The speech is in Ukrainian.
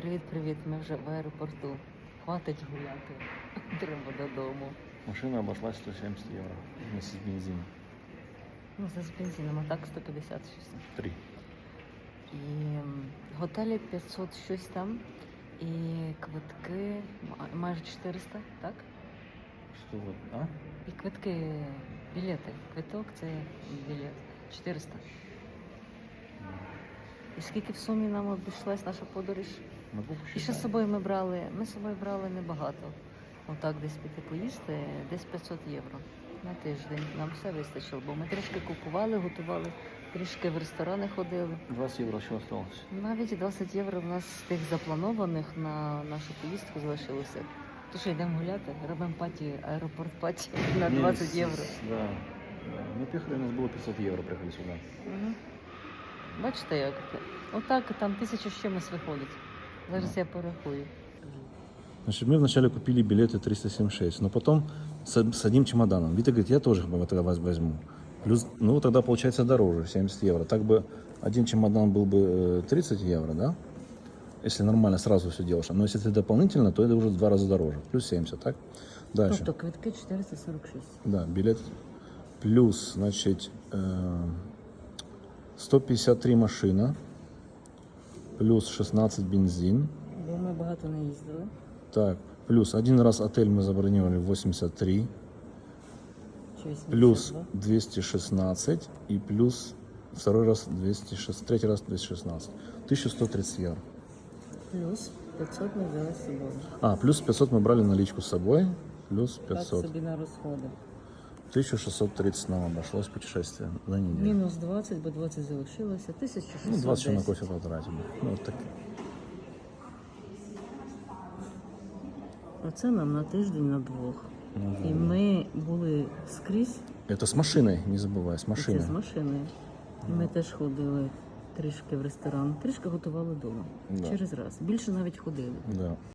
Привіт-привіт, ми вже в аеропорту. Хватить гуляти. Треба додому. Машина обошлась 170 євро вместе з бензином. Ну, це з бензином, а так 150 щось. Три. І готелі 500 щось там. І квитки майже 400, так? Що, а? І квитки, білети. Квиток це білет. 400. І скільки в сумі нам обійшлась наша подорож? І ще з собою ми брали, ми з собою брали небагато. Отак десь піти поїсти, десь 500 євро на тиждень. Нам все вистачило, бо ми трішки купували, готували, трішки в ресторани ходили. 20 евро еще осталось. Навіть 20 євро в нас з тих запланованих на нашу поїздку залишилося. То що йдемо гуляти, робимо паті, аеропорт паті на Не, 20 с- євро. Мы приехали, у нас было 500 евро, приехали сюда. Угу. Бачите, як отак там тисяча з чимось виходить. Зараз я порахую. Значит, мы вначале купили билеты 376, но потом с, с одним чемоданом. Вита говорит, я тоже бы, тогда воз- возьму. Плюс, ну, тогда получается дороже, 70 евро. Так бы один чемодан был бы э, 30 евро, да? Если нормально сразу все делаешь. Но если ты дополнительно, то это уже в два раза дороже. Плюс 70, так? Дальше. Тобто квитки 446. Да, билет плюс, значит, э, 153 машина, плюс 16 бензин, Бо ми багато не їздили. так, плюс один раз отель мы забронировали 83, Чи 82. плюс 216 и плюс второй раз 206, третий раз 216. 1130 евро. Плюс 500 ми взяли з собою. А, плюс 500 мы брали наличку с собой, плюс Так 500. собі на розходи. 1630 нам обошлось путешествие за неделю. Мінус 20, бо 20 залишилося. 1610. Ну, 20 на кофе потратили. Ну, вот так. Оце нам на тиждень на двох. Ну, І ми були скрізь, Это с машиной, не забывай, с і це з машиною. І ми теж ходили трішки в ресторан, трішки готували вдома. Да. Через раз. Більше навіть ходили. Да.